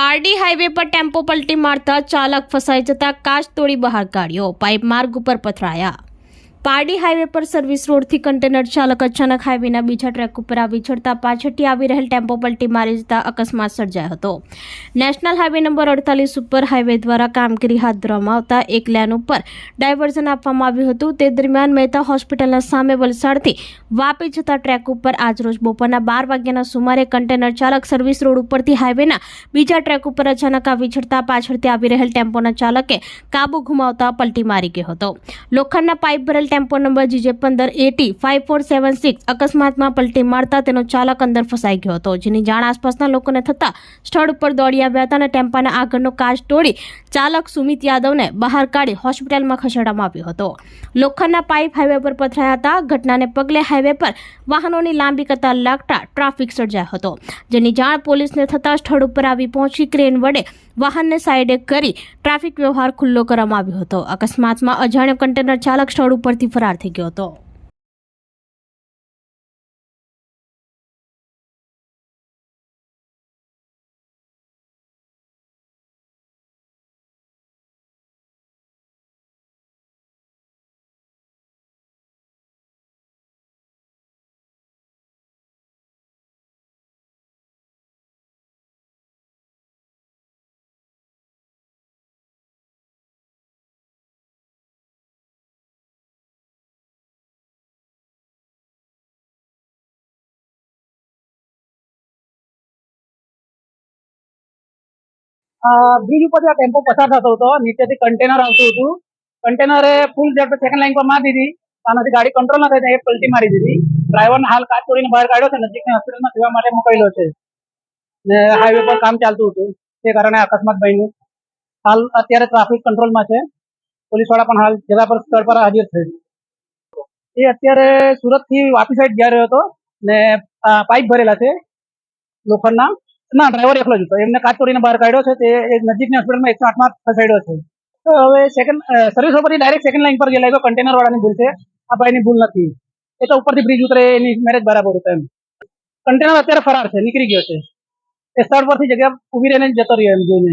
Pardi highway પર tempo પલટી મારતા ચાલક ફસાઈ જતા કાચ તોડી બહાર કાઢ્યો. પાઇપ માર્ગ ઉપર પથરાયા. પારડી હાઈવે પર સર્વિસ રોડથી કન્ટેનર ચાલક અચાનક હાઈવેના બીજા ટ્રેક ઉપર આવી ચડતા પાછળથી આવી રહેલ ટેમ્પો પલટી મારી જતા અકસ્માત સર્જાયો હતો. નેશનલ હાઈવે નંબર અડતાલીસ ઉપર હાઈવે દ્વારા કામગીરી હાથ ધરવામાં આવતા એક લેન ઉપર ડાયવર્ઝન આપવામાં આવ્યું હતું. તે દરમિયાન મહેતા હોસ્પિટલના સામે વલસાડથી વાપી જતા ટ્રેક ઉપર આજરોજ બપોરના બાર વાગ્યાના સુમારે કન્ટેનર ચાલક સર્વિસ રોડ ઉપરથી હાઈવેના બીજા ટ્રેક ઉપર અચાનક આવી ચડતા પાછળથી આવી રહેલ ટેમ્પોના ચાલકે કાબુ ગુમાવતા પલટી મારી ગયો હતો. લોખંડના પાઇપ ભરેલ ટેમ્પો નંબર જીજે પંદર AT five four seven six અકસ્માતમાં પલટી મારતા તેનો ચાલક અંદર ફસાઈ ગયો હતો, જેની જાણ આસપાસના લોકોને થતાં સ્થળ ઉપર દોડી આવ્યા હતા અને ટેમ્પાના આગળનો કાચ તોડી ચાલક સુમિત યાદવને બહાર કાઢી હોસ્પિટલમાં ખસેડવામાં આવ્યો હતો. લોખંડના પાઇપ હાઈવે પર પથરાયા હતા. ઘટનાને પગલે હાઈવે પર વાહનોની લાંબી કતાર લાગતા ટ્રાફિક સર્જાયો હતો, જેની જાણ પોલીસને થતાં સ્થળ ઉપર આવી પહોંચી ક્રેન વડે વાહનને સાઈડે કરી ટ્રાફિક વ્યવહાર ખુલ્લો કરવામાં આવ્યો હતો. અકસ્માતમાં અજાણ્યો કન્ટેનર ચાલક સ્થળ ઉપરથી ફરાર થઈ ગયો હતો. બ્રિજ ઉપરથી આ ટેમ્પો પસાર થતો હતો. નીચેથી કન્ટેનર આવતું હતું. કન્ટેનરે ફૂલ ઝડપે સેકન્ડ લાઈન પર મારી દીધી. આનાથી ગાડી કંટ્રોલ ના થઈ એ પલટી મારી દીધી. ડ્રાઈવરને હાલ કાચ તોડીને બહાર કાઢ્યો છે. નજીકની હોસ્પિટલમાં સેવા માટે મોકલેલો છે. ને હાઈવે પર કામ ચાલતું હતું. તે કારણે અકસ્માત બન્યું. હાલ અત્યારે ટ્રાફિક કંટ્રોલમાં છે. પોલીસવાળા પણ હાલ જગા પર સ્થળ પર હાજર છે. એ અત્યારે સુરતથી વાપી સાઈડ જઈ રહ્યો હતો. ને પાઇપ ભરેલા છે. લોખંડના. ના ડ્રાઈવર એકલો જ હતો. એમને કાચ તોડીને બહાર કાઢ્યો છે. તે નજીકની હોસ્પિટલમાં એકસો આઠમાં ખસેડ્યો છે. તો હવે સેકન્ડ સર્વિસ ઉપરથી ડાયરેક્ટ સેકન્ડ લાઈન પર ગયેલા કન્ટેનર વાળાની ભૂલ છે. આ ભાઈની ભૂલ નથી. એ તો ઉપરથી બ્રિજ ઉતરે, એની મેરેજ બરાબર હતું એમ. કન્ટેનર અત્યારે ફરાર છે, નીકળી ગયો છે. એ સ્થળ પરથી જગ્યા ઊભી રહીને જતો રહ્યો એમ જોઈને.